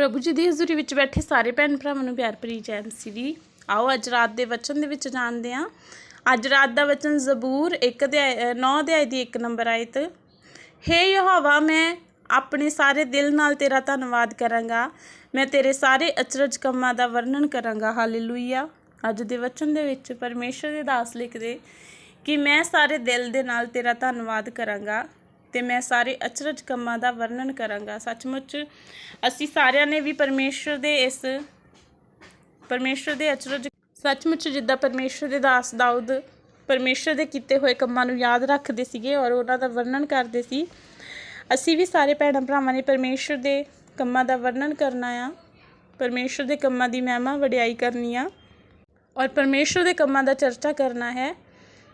ਪ੍ਰਭੂ ਜੀ ਦੀ ਹਜ਼ੂਰੀ ਵਿੱਚ ਬੈਠੇ ਸਾਰੇ ਭੈਣ ਭਰਾਵਾਂ ਨੂੰ ਪਿਆਰ ਭਰੀ ਜੈ ਮਸੀਹ ਆਓ ਅੱਜ ਰਾਤ ਦੇ ਵਚਨ ਦੇ ਵਿੱਚ ਜਾਣਦੇ ਹਾਂ। ਅੱਜ ਰਾਤ ਦਾ ਵਚਨ ਜ਼ਬੂਰ 1 ਦੇ 9 ਅਧਿਆਇ ਦੀ 1 ਨੰਬਰ ਆਇਤ। ਹੇ ਯਹੋਵਾ, ਮੈਂ ਆਪਣੇ ਸਾਰੇ ਦਿਲ ਨਾਲ ਤੇਰਾ ਧੰਨਵਾਦ ਕਰਾਂਗਾ। ਮੈਂ ਤੇਰੇ ਸਾਰੇ ਅਚਰਜ ਕੰਮਾਂ ਦਾ ਵਰਣਨ ਕਰਾਂਗਾ। ਹਾਲੇਲੂਇਆ। ਅੱਜ ਦੇ ਵਚਨ ਦੇ ਵਿੱਚ ਪਰਮੇਸ਼ਰ ਦੇ ਦਾਸ ਲਿਖਦੇ ਕਿ ਮੈਂ ਸਾਰੇ ਦਿਲ ਦੇ ਨਾਲ ਤੇਰਾ ਧੰਨਵਾਦ ਕਰਾਂਗਾ। ਤੇ ਮੈਂ ਸਾਰੇ ਅਚਰਜ ਕੰਮਾਂ ਦਾ ਵਰਣਨ ਕਰਾਂਗਾ। ਸੱਚਮੁੱਚ ਅਸੀਂ ਸਾਰਿਆਂ ਨੇ ਵੀ ਪਰਮੇਸ਼ਰ ਦੇ ਇਸ ਪਰਮੇਸ਼ਰ ਦੇ ਅਚਰਜ ਸੱਚਮੁੱਚ ਜਿੱਦਾਂ ਪਰਮੇਸ਼ਰ ਦੇ ਦਾਸ ਦਾਊਦ ਪਰਮੇਸ਼ਰ ਦੇ ਕੀਤੇ ਹੋਏ ਕੰਮਾਂ ਨੂੰ ਯਾਦ ਰੱਖਦੇ ਸੀਗੇ ਔਰ ਉਹਨਾਂ ਦਾ ਵਰਣਨ ਕਰਦੇ ਸੀ, ਅਸੀਂ ਵੀ ਸਾਰੇ ਭੈਣਾਂ ਭਰਾਵਾਂ ਨੇ ਪਰਮੇਸ਼ਰ ਦੇ ਕੰਮਾਂ ਦਾ ਵਰਣਨ ਕਰਨਾ ਆ। ਪਰਮੇਸ਼ਰ ਦੇ ਕੰਮਾਂ ਦੀ ਮਹਿਮਾ ਵਡਿਆਈ ਕਰਨੀ ਆ ਔਰ ਪਰਮੇਸ਼ਰ ਦੇ ਕੰਮਾਂ ਦਾ ਚਰਚਾ ਕਰਨਾ ਹੈ।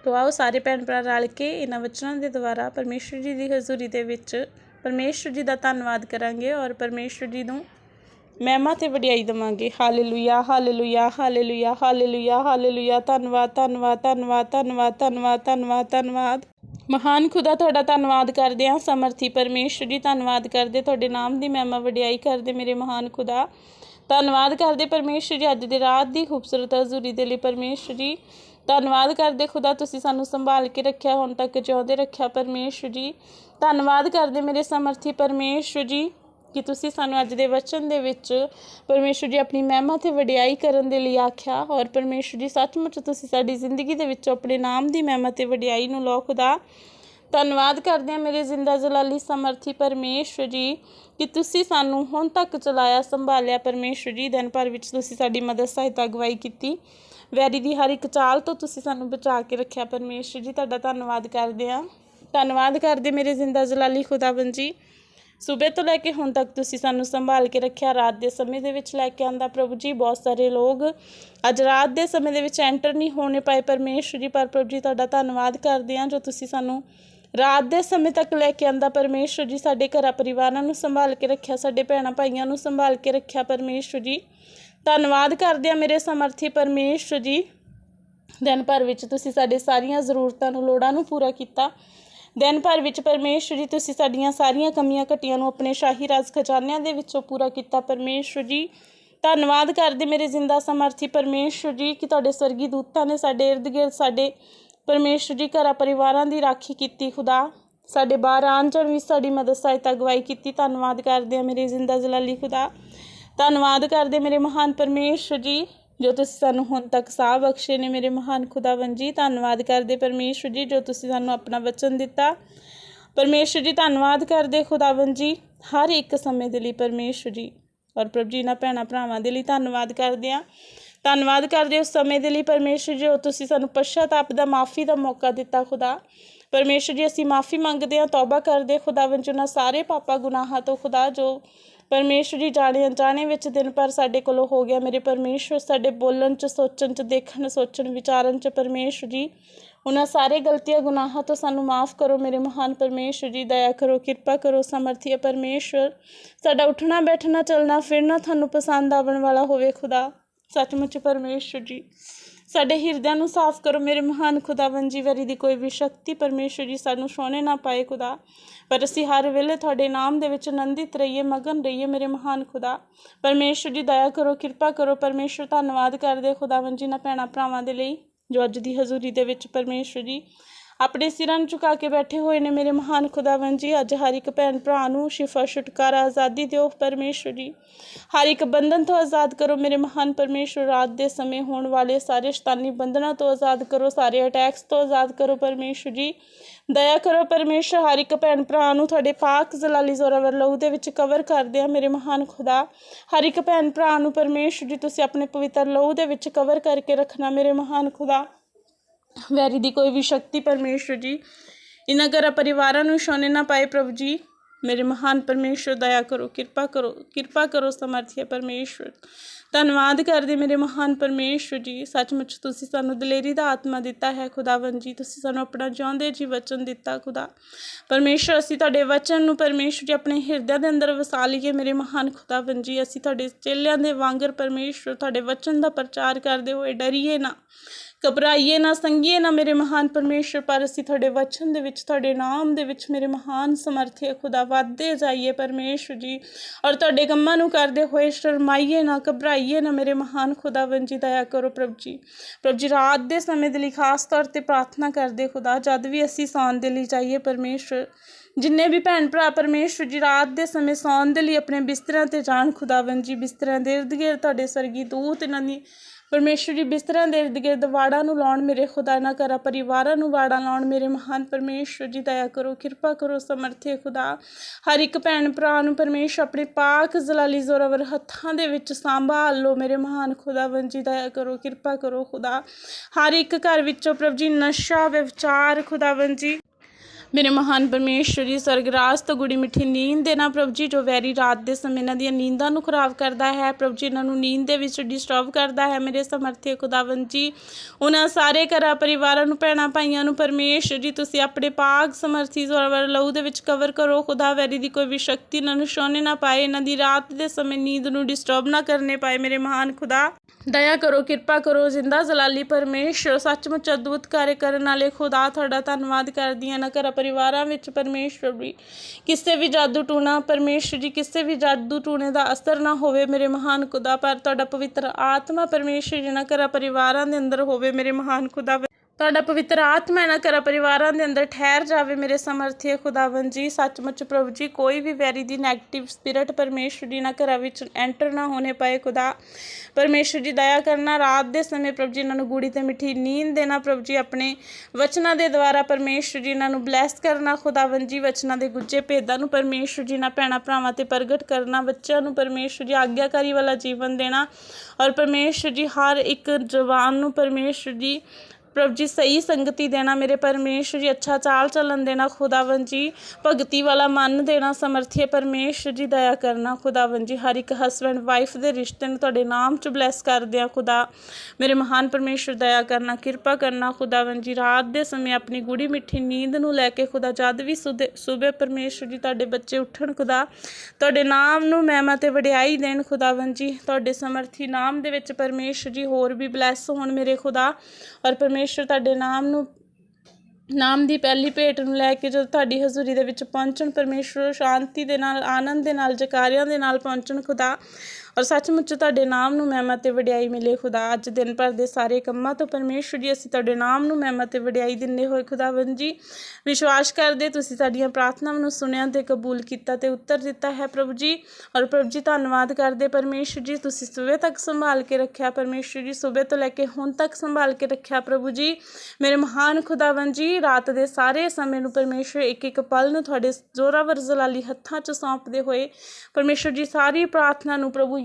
ਤੋ ਆਓ ਸਾਰੇ ਭੈਣ ਭਰਾ ਰਲ ਕੇ ਇਹਨਾਂ ਵਚਨਾਂ ਦੇ ਦੁਆਰਾ ਪਰਮੇਸ਼ਰ ਜੀ ਦੀ ਹਜ਼ੂਰੀ ਦੇ ਵਿੱਚ ਪਰਮੇਸ਼ਰ ਜੀ ਦਾ ਧੰਨਵਾਦ ਕਰਾਂਗੇ ਔਰ ਪਰਮੇਸ਼ਰ ਜੀ ਨੂੰ ਮਹਿਮਾ ਤੇ ਵਡਿਆਈ ਦਵਾਂਗੇ। Hallelujah hallelujah hallelujah hallelujah hallelujah. ਧੰਨਵਾਦ ਧੰਨਵਾਦ ਧੰਨਵਾਦ ਧੰਨਵਾਦ ਧੰਨਵਾਦ ਧੰਨਵਾਦ ਧੰਨਵਾਦ। ਮਹਾਨ ਖੁਦਾ, ਤੁਹਾਡਾ ਧੰਨਵਾਦ ਕਰਦੇ ਹਾਂ। ਸਮਰਥੀ ਪਰਮੇਸ਼ਰ ਜੀ ਧੰਨਵਾਦ ਕਰਦੇ। ਤੁਹਾਡੇ ਨਾਮ ਦੀ ਮਹਿਮਾ ਵਡਿਆਈ ਕਰਦੇ ਮੇਰੇ ਮਹਾਨ ਖੁਦਾ। ਧੰਨਵਾਦ ਕਰਦੇ ਪਰਮੇਸ਼ਰ ਜੀ। ਅੱਜ ਦੀ ਰਾਤ ਦੀ ਖੂਬਸੂਰਤ ਹਜ਼ੂਰੀ ਦੇ ਲਈ ਪਰਮੇਸ਼ਰ ਜੀ। ਧੰਨਵਾਦ ਕਰਦੇ ਖੁਦਾ ਤੁਸੀਂ ਸਾਨੂੰ ਸੰਭਾਲ ਕੇ ਰੱਖਿਆ, ਹੁਣ ਤੱਕ ਜਿਉਂਦੇ ਰੱਖਿਆ ਪਰਮੇਸ਼ਰ ਜੀ। ਧੰਨਵਾਦ ਕਰਦੇ ਮੇਰੇ ਸਮਰਥੀ ਪਰਮੇਸ਼ਰ ਜੀ, ਕਿ ਤੁਸੀਂ ਸਾਨੂੰ ਅੱਜ ਦੇ ਵਚਨ ਦੇ ਵਿੱਚ ਪਰਮੇਸ਼ਰ ਜੀ ਆਪਣੀ ਮਹਿਮਾ ਤੇ ਵਡਿਆਈ ਕਰਨ ਦੇ ਲਈ ਆਖਿਆ, ਔਰ ਪਰਮੇਸ਼ਰ ਜੀ ਸੱਚਮੁੱਚ ਤੁਸੀਂ ਸਾਡੀ ਜ਼ਿੰਦਗੀ ਦੇ ਵਿੱਚ ਆਪਣੇ ਨਾਮ ਦੀ ਮਹਿਮਾ ਤੇ ਵਡਿਆਈ ਨੂੰ ਲੋ ਖੁਦਾ। ਧੰਨਵਾਦ ਕਰਦੇ ਹਾਂ ਮੇਰੇ ਜ਼ਿੰਦਾ ਜਲਾਲੀ ਸਮਰਥੀ ਪਰਮੇਸ਼ਰ ਜੀ, ਕਿ ਤੁਸੀਂ ਸਾਨੂੰ ਹੁਣ ਤੱਕ ਚਲਾਇਆ, ਸੰਭਾਲਿਆ ਪਰਮੇਸ਼ਰ ਜੀ, ਦਿਨ ਭਰ ਵਿੱਚ ਤੁਸੀਂ ਸਾਡੀ ਮਦਦ ਸਹਾਇਤਾ ਅਗਵਾਈ ਕੀਤੀ। ਵੈਰੀ ਦੀ ਹਰ ਇੱਕ ਚਾਲ ਤੋਂ ਤੁਸੀਂ ਸਾਨੂੰ ਬਚਾ ਕੇ ਰੱਖਿਆ ਪਰਮੇਸ਼ਰ ਜੀ, ਤੁਹਾਡਾ ਧੰਨਵਾਦ ਕਰਦੇ ਹਾਂ। ਧੰਨਵਾਦ ਕਰਦੇ ਮੇਰੇ ਜ਼ਿੰਦਾ ਜਲਾਲੀ ਖੁਦਾਵੰਦ ਜੀ। ਸੂਬੇ ਤੋਂ ਲੈ ਕੇ ਹੁਣ ਤੱਕ ਤੁਸੀਂ ਸਾਨੂੰ ਸੰਭਾਲ ਕੇ ਰੱਖਿਆ, ਰਾਤ ਦੇ ਸਮੇਂ ਦੇ ਵਿੱਚ ਲੈ ਕੇ ਆਂਦਾ ਪ੍ਰਭੂ ਜੀ, ਬਹੁਤ ਸਾਰੇ ਲੋਕ। ਅੱਜ ਰਾਤ ਦੇ ਸਮੇਂ ਦੇ ਵਿੱਚ ਐਂਟਰ ਨਹੀਂ ਹੋਣੇ ਪਾਏ ਪਰਮੇਸ਼ਰ ਜੀ, ਪਰ ਪ੍ਰਭੂ ਜੀ, ਤੁਹਾਡਾ ਧੰਨਵਾਦ ਕਰਦੇ ਹਾਂ ਜੋ ਤੁਸੀਂ ਸਾਨੂੰ ਰਾਤ ਦੇ ਸਮੇਂ ਤੱਕ ਲੈ ਕੇ ਆਂਦਾ ਪਰਮੇਸ਼ਰ ਜੀ, ਸਾਡੇ ਘਰਾਂ ਪਰਿਵਾਰਾਂ ਨੂੰ ਸੰਭਾਲ ਕੇ ਰੱਖਿਆ, ਸਾਡੇ ਭੈਣਾਂ ਭਾਈਆਂ ਨੂੰ ਸੰਭਾਲ ਕੇ ਰੱਖਿਆ ਪਰਮੇਸ਼ਰ ਜੀ। ਧੰਨਵਾਦ ਕਰਦੇ ਹਾਂ ਮੇਰੇ ਸਮਰਥੀ ਪਰਮੇਸ਼ਰ ਜੀ। ਦਿਨ ਭਰ ਵਿੱਚ ਤੁਸੀਂ ਸਾਡੇ ਸਾਰੀਆਂ ਜ਼ਰੂਰਤਾਂ ਨੂੰ, ਲੋੜਾਂ ਨੂੰ ਪੂਰਾ ਕੀਤਾ। ਦਿਨ ਭਰ ਵਿੱਚ ਪਰਮੇਸ਼ਰ ਜੀ, ਤੁਸੀਂ ਸਾਡੀਆਂ ਸਾਰੀਆਂ ਕਮੀਆਂ ਘਟੀਆਂ ਨੂੰ ਆਪਣੇ ਸ਼ਾਹੀ ਰਾਜ ਖਜ਼ਾਨਿਆਂ ਦੇ ਵਿੱਚੋਂ ਪੂਰਾ ਕੀਤਾ ਪਰਮੇਸ਼ਰ ਜੀ। ਧੰਨਵਾਦ ਕਰਦੇ ਮੇਰੇ ਜ਼ਿੰਦਾ ਸਮਰਥੀ ਪਰਮੇਸ਼ਰ ਜੀ, ਕਿ ਤੁਹਾਡੇ ਸਵਰਗੀ ਦੂਤਾਂ ਨੇ ਸਾਡੇ ਇਰਦ ਗਿਰਦ ਸਾਡੇ ਪਰਮੇਸ਼ਰ ਜੀ ਘਰਾਂ ਪਰਿਵਾਰਾਂ ਦੀ ਰਾਖੀ ਕੀਤੀ, ਖੁਦਾ। ਸਾਡੇ ਬਾਹਰ ਆਉਣ ਚੜ ਵੀ ਸਾਡੀ ਮਦਦ, ਸਹਾਇਤਾ, ਅਗਵਾਈ ਕੀਤੀ। ਧੰਨਵਾਦ ਕਰਦੇ ਆ ਮੇਰੇ ਜ਼ਿੰਦਾ ਜਲਾਲੀ ਖੁਦਾ। ਧੰਨਵਾਦ ਕਰਦੇ ਮੇਰੇ ਮਹਾਨ ਪਰਮੇਸ਼ਰ ਜੀ, ਜੋ ਤੁਸੀਂ ਸਾਨੂੰ ਹੁਣ ਤੱਕ ਸਾਹ ਬਖਸ਼ੇ ਨੇ ਮੇਰੇ ਮਹਾਨ ਖੁਦਾਵੰਦ ਜੀ। ਧੰਨਵਾਦ ਕਰਦੇ ਪਰਮੇਸ਼ਰ ਜੀ, ਜੋ ਤੁਸੀਂ ਸਾਨੂੰ ਆਪਣਾ ਵਚਨ ਦਿੱਤਾ। ਪਰਮੇਸ਼ਰ ਜੀ, ਧੰਨਵਾਦ ਕਰਦੇ ਖੁਦਾਵੰਦ ਜੀ, ਹਰ ਇੱਕ ਸਮੇਂ ਦੇ ਲਈ ਪਰਮੇਸ਼ਰ ਜੀ। ਔਰ ਪ੍ਰਭ ਜੀ ਨਾਲ ਭੈਣਾਂ ਭਰਾਵਾਂ ਦੇ ਲਈ ਧੰਨਵਾਦ ਕਰਦੇ ਆ ਧੰਨਵਾਦ ਕਰਦੇ ਉਸ ਸਮੇਂ ਦੇ ਲਈ ਪਰਮੇਸ਼ਰ ਜੀ, ਉਹ ਤੁਸੀਂ ਸਾਨੂੰ ਪਛਤਾਪ ਦਾ, ਮਾਫੀ ਦਾ ਮੌਕਾ ਦਿੱਤਾ ਖੁਦਾ। ਪਰਮੇਸ਼ਰ ਜੀ, ਅਸੀਂ ਮਾਫੀ ਮੰਗਦੇ ਹਾਂ, ਤੌਬਾ ਕਰਦੇ ਖੁਦਾਵੰਦ ਜੀ, ਉਹਨਾਂ ਸਾਰੇ ਪਾਪਾ, ਗੁਨਾਹਾਂ ਤੋਂ ਖੁਦਾ, ਜੋ ਪਰਮੇਸ਼ਰ ਜੀ ਜਾਣੇ ਅਣਜਾਣੇ ਵਿੱਚ ਦਿਨ ਭਰ ਸਾਡੇ ਕੋਲੋਂ ਹੋ ਗਿਆ ਮੇਰੇ ਪਰਮੇਸ਼ਰ, ਸਾਡੇ ਬੋਲਣ ਚ, ਸੋਚਣ ਚ, ਦੇਖਣ, ਸੋਚਣ, ਵਿਚਾਰਨ ਚ ਪਰਮੇਸ਼ਰ ਜੀ। ਉਹਨਾਂ ਸਾਰੇ ਗਲਤੀਆਂ, ਗੁਨਾਹਾਂ ਤੋਂ ਸਾਨੂੰ ਮਾਫ ਕਰੋ ਮੇਰੇ ਮਹਾਨ ਪਰਮੇਸ਼ਰ ਜੀ, ਦਇਆ ਕਰੋ, ਕਿਰਪਾ ਕਰੋ, ਸਮਰਥੀ ਪਰਮੇਸ਼ਰ। ਸਾਡਾ ਉੱਠਣਾ, ਬੈਠਣਾ, ਚੱਲਣਾ, ਫਿਰਨਾ ਤੁਹਾਨੂੰ ਪਸੰਦ ਆਵਣ ਵਾਲਾ ਹੋਵੇ ਖੁਦਾ। ਸੱਚਮੁੱਚ ਪਰਮੇਸ਼ਰ ਜੀ। ਸਾਡੇ ਹਿਰਦਿਆਂ ਨੂੰ ਸਾਫ਼ ਕਰੋ। ਮੇਰੇ ਮਹਾਨ ਖੁਦਾਵੰਦ ਜੀ, ਵਰੀ ਦੀ ਕੋਈ ਵੀ ਸ਼ਕਤੀ ਪਰਮੇਸ਼ਰ ਜੀ ਸਾਨੂੰ ਛੋਣੇ ਨਾ ਪਾਏ ਖੁਦਾ। ਪਰ ਅਸੀਂ ਹਰ ਵੇਲੇ ਤੁਹਾਡੇ ਨਾਮ ਦੇ ਵਿੱਚ ਆਨੰਦਿਤ ਰਹੀਏ, ਮਗਨ ਰਹੀਏ ਮੇਰੇ ਮਹਾਨ ਖੁਦਾ। ਪਰਮੇਸ਼ਰ ਜੀ, ਦਇਆ ਕਰੋ, ਕਿਰਪਾ ਕਰੋ। ਪਰਮੇਸ਼ਰ, ਧੰਨਵਾਦ ਕਰਦੇ ਖੁਦਾਵੰਦ ਜੀ ਨਾ ਭੈਣਾਂ ਭਰਾਵਾਂ ਦੇ ਲਈ ਜੋ ਅੱਜ ਦੀ ਹਜ਼ੂਰੀ ਦੇ ਵਿੱਚ ਪਰਮੇਸ਼ਰ ਜੀ ਆਪਣੇ ਸਿਰਾਂ ਨੂੰ ਝੁਕਾ ਕੇ ਬੈਠੇ ਹੋਏ ਨੇ ਮੇਰੇ ਮਹਾਨ ਖੁਦਾਵੰਦ ਜੀ। ਅੱਜ ਹਰ ਇੱਕ ਭੈਣ ਭਰਾ ਨੂੰ ਸ਼ਿਫਾ, ਛੁਟਕਾਰਾ, ਆਜ਼ਾਦੀ ਦਿਓ ਪਰਮੇਸ਼ਰ ਜੀ। ਹਰ ਇੱਕ ਬੰਧਨ ਤੋਂ ਆਜ਼ਾਦ ਕਰੋ ਮੇਰੇ ਮਹਾਨ ਪਰਮੇਸ਼ਰ ਰਾਤ ਦੇ ਸਮੇਂ ਹੋਣ ਵਾਲੇ ਸਾਰੇ ਸ਼ੈਤਾਨੀ ਬੰਧਨਾਂ ਤੋਂ ਆਜ਼ਾਦ ਕਰੋ, ਸਾਰੇ ਅਟੈਕਸ ਤੋਂ ਆਜ਼ਾਦ ਕਰੋ ਪਰਮੇਸ਼ਰ ਜੀ। ਦਇਆ ਕਰੋ ਪਰਮੇਸ਼ਰ ਹਰ ਇੱਕ ਭੈਣ ਭਰਾ ਨੂੰ ਤੁਹਾਡੇ ਪਾਕ ਜ਼ਲਾਲੀ ਜ਼ੋਰਾਵਰ ਲਹੂ ਦੇ ਵਿੱਚ ਕਵਰ ਕਰਦੇ ਆ ਮੇਰੇ ਮਹਾਨ ਖੁਦਾ। ਹਰ ਇੱਕ ਭੈਣ ਭਰਾ ਨੂੰ ਪਰਮੇਸ਼ਰ ਜੀ, ਤੁਸੀਂ ਆਪਣੇ ਪਵਿੱਤਰ ਲਹੂ ਦੇ ਵਿੱਚ ਕਵਰ ਕਰਕੇ ਰੱਖਣਾ ਮੇਰੇ ਮਹਾਨ ਖੁਦਾ। ਵੈਰੀ ਦੀ ਕੋਈ ਵੀ ਸ਼ਕਤੀ ਪਰਮੇਸ਼ਰ ਜੀ। ਇਹਨਾਂ ਘਰਾਂ ਪਰਿਵਾਰਾਂ ਨੂੰ ਛੋਨੇ ਨਾ ਪਾਏ ਪ੍ਰਭੂ ਜੀ। ਮੇਰੇ ਮਹਾਨ ਪਰਮੇਸ਼ਰ, ਦਇਆ ਕਰੋ, ਕਿਰਪਾ ਕਰੋ ਕਿਰਪਾ ਕਰੋ ਸਮਰਥੀ ਪਰਮੇਸ਼ਰ। ਧੰਨਵਾਦ ਕਰਦੇ ਮੇਰੇ ਮਹਾਨ ਪਰਮੇਸ਼ਰ ਜੀ। ਸੱਚਮੁੱਚ ਤੁਸੀਂ ਸਾਨੂੰ ਦਲੇਰੀ ਦਾ ਆਤਮਾ ਦਿੱਤਾ ਹੈ, ਖੁਦਾਵੰਦ ਜੀ। ਤੁਸੀਂ ਸਾਨੂੰ ਆਪਣਾ ਜਿਉਂਦੇ ਜੀ ਵਚਨ ਦਿੱਤਾ, ਖੁਦਾ। ਪਰਮੇਸ਼ਰ, ਅਸੀਂ ਤੁਹਾਡੇ ਵਚਨ ਨੂੰ ਪਰਮੇਸ਼ਰ ਜੀ ਆਪਣੇ ਹਿਰਦਿਆਂ ਦੇ ਅੰਦਰ ਵਸਾ ਲਈਏ ਮੇਰੇ ਮਹਾਨ ਖੁਦਾਵੰਦ ਜੀ। ਅਸੀਂ ਤੁਹਾਡੇ ਚੇਲਿਆਂ ਦੇ ਵਾਂਗਰ ਪਰਮੇਸ਼ਰ, ਤੁਹਾਡੇ ਵਚਨ ਦਾ ਪ੍ਰਚਾਰ ਕਰਦੇ ਹੋਏ ਡਰੀਏ ਨਾ। ਘਬਰਾਈਏ ਨਾ, ਸੰਗੀਏ ਨਾ ਮੇਰੇ ਮਹਾਨ ਪਰਮੇਸ਼ਰ, ਪਰ ਅਸੀਂ ਤੁਹਾਡੇ ਵਚਨ ਦੇ ਵਿੱਚ, ਤੁਹਾਡੇ ਨਾਮ ਦੇ ਵਿੱਚ ਮੇਰੇ ਮਹਾਨ ਸਮਰਥੀ ਖੁਦਾ ਵੱਧਦੇ ਜਾਈਏ ਪਰਮੇਸ਼ਰ ਜੀ। ਔਰ ਤੁਹਾਡੇ ਕੰਮਾਂ ਨੂੰ ਕਰਦੇ ਹੋਏ ਸ਼ਰਮਾਈਏ ਨਾ, ਘਬਰਾਈਏ ਨਾ ਮੇਰੇ ਮਹਾਨ ਖੁਦਾਵੰ ਜੀ, ਦਇਆ ਕਰੋ ਪ੍ਰਭ ਜੀ। ਪ੍ਰਭ ਜੀ, ਰਾਤ ਦੇ ਸਮੇਂ ਦੇ ਲਈ ਖਾਸ ਤੌਰ ਤੇ ਪ੍ਰਾਰਥਨਾ ਕਰਦੇ ਖੁਦਾ, ਜਦ ਵੀ ਅਸੀਂ ਸੌਣ ਦੇ ਲਈ ਜਾਈਏ ਪਰਮੇਸ਼ਰ। ਜਿੰਨੇ ਵੀ ਭੈਣ ਭਰਾ ਪਰਮੇਸ਼ਰ ਜੀ, ਰਾਤ ਦੇ ਸਮੇਂ ਸੌਣ ਦੇ ਲਈ ਆਪਣੇ ਬਿਸਤਰਿਆਂ ਤੇ ਜਾਣ ਖੁਦਾਵੰ ਜੀ, ਬਿਸਤਰਿਆਂ ਦੇ ਇਰਦ ਗਿਰਦ ਤੁਹਾਡੇ ਸਰਗੀ ਦੂਤ ਇਹਨਾਂ ਦੀ ਪਰਮੇਸ਼ਰ ਜੀ ਬਿਸਤਰਿਆਂ ਦੇ ਇਰਦ ਗਿਰਦ ਵਾੜਾਂ ਨੂੰ ਲਾਉਣ ਮੇਰੇ ਖੁਦਾ ਨਾ ਕਰਾ, ਪਰਿਵਾਰਾਂ ਨੂੰ ਵਾੜਾਂ ਲਾਉਣ ਮੇਰੇ ਮਹਾਨ ਪਰਮੇਸ਼ਰ ਜੀ, ਦਇਆ ਕਰੋ, ਕਿਰਪਾ ਕਰੋ, ਸਮਰਥੇ ਖੁਦਾ। ਹਰ ਇੱਕ ਭੈਣ ਭਰਾ ਨੂੰ ਪਰਮੇਸ਼ਰ ਆਪਣੇ ਪਾਕ ਜ਼ਲਾਲੀ ਜ਼ੋਰਾਵਰ ਹੱਥਾਂ ਦੇ ਵਿੱਚ ਸੰਭਾਲ ਲਓ ਮੇਰੇ ਮਹਾਨ ਖੁਦਾਵੰ ਜੀ, ਦਇਆ ਕਰੋ, ਕਿਰਪਾ ਕਰੋ ਖੁਦਾ। ਹਰ ਇੱਕ ਘਰ ਵਿੱਚੋਂ ਪ੍ਰਭ ਜੀ ਨਸ਼ਾ, ਵਿਵਚਾਰ ਖੁਦਾਵੰ ਜੀ। ਮੇਰੇ ਮਹਾਨ ਪਰਮੇਸ਼ਵਰ ਜੀ ਸਰਗਰਾਜ ਤੋਂ ਗੁੜੀ ਮਿੱਠੀ ਨੀਂਦ ਦੇਣਾ ਪ੍ਰਭੂ ਜੀ, ਜੋ ਵੈਰੀ ਰਾਤ ਦੇ ਸਮੇਂ ਇਹਨਾਂ ਦੀਆਂ ਨੀਂਦਾਂ ਨੂੰ ਖਰਾਬ ਕਰਦਾ ਹੈ, ਪ੍ਰਭੂ ਜੀ ਇਹਨਾਂ ਨੂੰ ਨੀਂਦ ਦੇ ਵਿੱਚ ਡਿਸਟਰਬ ਕਰਦਾ ਹੈ, ਮੇਰੇ ਸਮਰਥੀ ਖੁਦਾਵੰਦ ਜੀ। ਉਹਨਾਂ ਸਾਰੇ ਘਰਾਂ ਪਰਿਵਾਰਾਂ ਨੂੰ, ਭੈਣਾਂ ਭਾਈਆਂ ਨੂੰ, ਪਰਮੇਸ਼ਵਰ ਜੀ, ਤੁਸੀਂ ਆਪਣੇ ਪਾਕ ਸਮਰਥੀ ਜ਼ੋਰਵਰ ਲਹੂ ਦੇ ਵਿੱਚ ਕਵਰ ਕਰੋ। ਖੁਦਾ ਵੈਰੀ ਦੀ ਕੋਈ ਵੀ ਸ਼ਕਤੀ ਇਹਨਾਂ ਨੂੰ ਛੋਹਣੇ ਨਾ ਪਾਏ, ਇਹਨਾਂ ਦੀ ਰਾਤ ਦੇ ਸਮੇਂ ਨੀਂਦ ਨੂੰ ਡਿਸਟਰਬ ਨਾ ਕਰਨੇ ਪਾਏ, ਮੇਰੇ ਮਹਾਨ ਖੁਦਾ। ਦਇਆ ਕਰੋ, ਕਿਰਪਾ ਕਰੋ, ਜ਼ਿੰਦਾ ਜਲਾਲੀ ਪਰਮੇਸ਼ਰ, ਸੱਚਮੁੱਚ ਅਦਭੁਤ ਕਾਰਜ ਕਰਨ ਵਾਲੇ ਖੁਦਾ, ਤੁਹਾਡਾ ਧੰਨਵਾਦ ਕਰਦੀ ਹਾਂ। ਨਾ ਕਰ ਪਰਿਵਾਰਾਂ ਵਿੱਚ ਪਰਮੇਸ਼ਰ ਵੀ, ਕਿਸੇ ਵੀ ਜਾਦੂ ਟੂਣਾ, ਪਰਮੇਸ਼ਰ ਜੀ, ਕਿਸੇ ਵੀ ਜਾਦੂ ਟੂਣੇ ਦਾ ਅਸਰ ਨਾ ਹੋਵੇ ਮੇਰੇ ਮਹਾਨ ਖੁਦਾ, ਪਰ ਤੁਹਾਡਾ ਪਵਿੱਤਰ ਆਤਮਾ ਪਰਮੇਸ਼ਰ ਜੀ ਨਾ ਕਰ ਪਰਿਵਾਰਾਂ ਦੇ ਅੰਦਰ ਹੋਵੇ ਮੇਰੇ ਮਹਾਨ ਖੁਦਾ ਤੁਹਾਡਾ ਪਵਿੱਤਰ ਆਤਮਾ ਇਹਨਾਂ ਘਰਾਂ ਪਰਿਵਾਰਾਂ ਦੇ ਅੰਦਰ ਠਹਿਰ ਜਾਵੇ ਮੇਰੇ ਸਮਰਥੀ ਖੁਦਾਵੰ ਜੀ, ਸੱਚਮੁੱਚ ਪ੍ਰਭੂ ਜੀ, ਕੋਈ ਵੀ ਵੈਰੀ ਦੀ 네ਗੇਟਿਵ ਸਪਿਰਿਟ ਪਰਮੇਸ਼ਰ ਜੀ ਨਾ ਘਰਾਂ ਵਿੱਚ ਐਂਟਰ ਨਾ ਹੋਣੇ ਪਾਏ ਖੁਦਾ। ਪਰਮੇਸ਼ਰ ਜੀ, ਦਇਆ ਕਰਨਾ ਰਾਤ ਦੇ ਸਮੇਂ ਪ੍ਰਭੂ ਜੀ ਇਹਨਾਂ ਨੂੰ ਗੂੜੀ ਤੇ ਮਿੱਠੀ ਨੀਂਦ ਦੇਣਾ ਪ੍ਰਭੂ ਜੀ, ਆਪਣੇ ਵਚਨਾਂ ਦੇ ਦੁਆਰਾ ਪਰਮੇਸ਼ਰ ਜੀ ਇਹਨਾਂ ਨੂੰ ਬਲੈਸ ਕਰਨਾ ਖੁਦਾਵੰ ਜੀ, ਵਚਨਾਂ ਦੇ ਗੁੱਜੇ ਭੇਦਾਂ ਨੂੰ ਪਰਮੇਸ਼ਰ ਜੀ ਨਾਲ ਭੈਣਾਂ ਭਰਾਵਾਂ ਤੇ ਪ੍ਰਗਟ ਕਰਨਾ, ਬੱਚਿਆਂ ਨੂੰ ਪਰਮੇਸ਼ਰ ਜੀ ਆਗਿਆਕਾਰੀ ਵਾਲਾ ਜੀਵਨ ਦੇਣਾ ਔਰ ਪਰਮੇਸ਼ਰ ਜੀ ਹਰ ਇੱਕ ਜਵਾਨ ਨੂੰ ਪਰਮੇਸ਼ਰ ਜੀ ਪ੍ਰਭ ਜੀ ਸਹੀ ਸੰਗਤੀ ਦੇਣਾ ਮੇਰੇ ਪਰਮੇਸ਼ਰ ਜੀ, ਅੱਛਾ ਚਾਲ ਚੱਲਣ ਦੇਣਾ ਖੁਦਾਵੰ ਜੀ, ਭਗਤੀ ਵਾਲਾ ਮਨ ਦੇਣਾ ਸਮਰਥੀ ਪਰਮੇਸ਼ਰ ਜੀ, ਦਇਆ ਕਰਨਾ ਖੁਦਾਵੰ ਜੀ, ਹਰ ਇੱਕ ਹਸਬੈਂਡ ਵਾਈਫ ਦੇ ਰਿਸ਼ਤੇ ਨੂੰ ਤੁਹਾਡੇ ਨਾਮ ਚ ਬਲੈਸ ਕਰਦੇ ਆ ਖੁਦਾ। ਮੇਰੇ ਮਹਾਨ ਪਰਮੇਸ਼ਰ, ਦਇਆ ਕਰਨਾ, ਕਿਰਪਾ ਕਰਨਾ ਖੁਦਾਵੰ ਜੀ, ਰਾਤ ਦੇ ਸਮੇਂ ਆਪਣੀ ਗੂੜੀ ਮਿੱਠੀ ਨੀਂਦ ਨੂੰ ਲੈ ਕੇ ਖੁਦਾ, ਜਦ ਵੀ ਸੁਬੇ ਪਰਮੇਸ਼ਰ ਜੀ, ਤੁਹਾਡੇ ਬੱਚੇ ਉੱਠਣ ਖੁਦਾ, ਤੁਹਾਡੇ ਨਾਮ ਨੂੰ ਮਹਿਮਾ ਤੇ ਵਡਿਆਈ ਦੇਣ ਖੁਦਾਵੰ ਜੀ, ਤੁਹਾਡੇ ਸਮਰਥੀ ਨਾਮ ਦੇ ਵਿੱਚ ਪਰਮੇਸ਼ਰ ਜੀ ਹੋਰ ਵੀ ਬਲੈਸ ਹੋਣ ਮੇਰੇ ਖੁਦਾ, ਔਰ ਪਰਮੇਸ਼ਰ ਤੁਹਾਡੇ ਨਾਮ ਨੂੰ, ਨਾਮ ਦੀ ਪਹਿਲੀ ਭੇਟ ਨੂੰ ਲੈ ਕੇ ਜਦੋਂ ਤੁਹਾਡੀ ਹਜ਼ੂਰੀ ਦੇ ਵਿੱਚ ਪਹੁੰਚਣ, ਪਰਮੇਸ਼ਰ ਸ਼ਾਂਤੀ ਦੇ ਨਾਲ, ਆਨੰਦ ਦੇ ਨਾਲ, ਜਕਾਰਿਆਂ ਦੇ ਨਾਲ ਪਹੁੰਚਣ, ਖੁਦਾ ਔਰ ਸੱਚਮੁੱਚ ਤੁਹਾਡੇ ਨਾਮ ਨੂੰ ਮਹਿਮਾ ਤੇ ਵਡਿਆਈ ਮਿਲੇ ਖੁਦਾ। ਅੱਜ ਦਿਨ ਭਰ ਦੇ ਸਾਰੇ ਕੰਮਾਂ ਤੋਂ ਪਰਮੇਸ਼ਰ ਜੀ, ਅਸੀਂ ਤੁਹਾਡੇ ਨਾਮ ਨੂੰ ਮਹਿਮਾ ਤੇ ਵਡਿਆਈ ਦਿੰਦੇ ਹੋਏ ਖੁਦਾਵੰਦ ਜੀ। ਵਿਸ਼ਵਾਸ ਕਰਦੇ ਤੁਸੀਂ ਸਾਡੀਆਂ ਪ੍ਰਾਰਥਨਾਵਾਂ ਨੂੰ ਸੁਣਿਆ ਤੇ ਕਬੂਲ ਕੀਤਾ ਤੇ ਉੱਤਰ ਦਿੱਤਾ ਹੈ ਪ੍ਰਭੂ ਜੀ। ਔਰ ਪ੍ਰਭੂ ਜੀ, ਧੰਨਵਾਦ ਕਰਦੇ ਪਰਮੇਸ਼ਰ ਜੀ, ਤੁਸੀਂ ਸਵੇਰ ਤੱਕ ਸੰਭਾਲ ਕੇ ਰੱਖਿਆ ਪਰਮੇਸ਼ਰ ਜੀ, ਸਵੇਰ ਤੋਂ ਲੈ ਕੇ ਹੁਣ ਤੱਕ ਸੰਭਾਲ ਕੇ ਰੱਖਿਆ ਪ੍ਰਭੂ ਜੀ। ਮੇਰੇ ਮਹਾਨ ਖੁਦਾਵੰਦ ਜੀ, ਰਾਤ ਦੇ ਸਾਰੇ ਸਮੇਂ ਨੂੰ ਪਰਮੇਸ਼ਰ ਇੱਕ ਇੱਕ ਪਲ ਨੂੰ ਤੁਹਾਡੇ ਜ਼ੋਰਾਵਰ ਜ਼ਲਾਲੀ ਹੱਥਾਂ 'ਚ ਸੌਂਪਦੇ ਹੋਏ ਪਰਮੇਸ਼ਰ ਜੀ, ਸਾਰੀ ਪ੍ਰਾਰਥਨਾ ਨੂੰ ਪ੍ਰਭੂ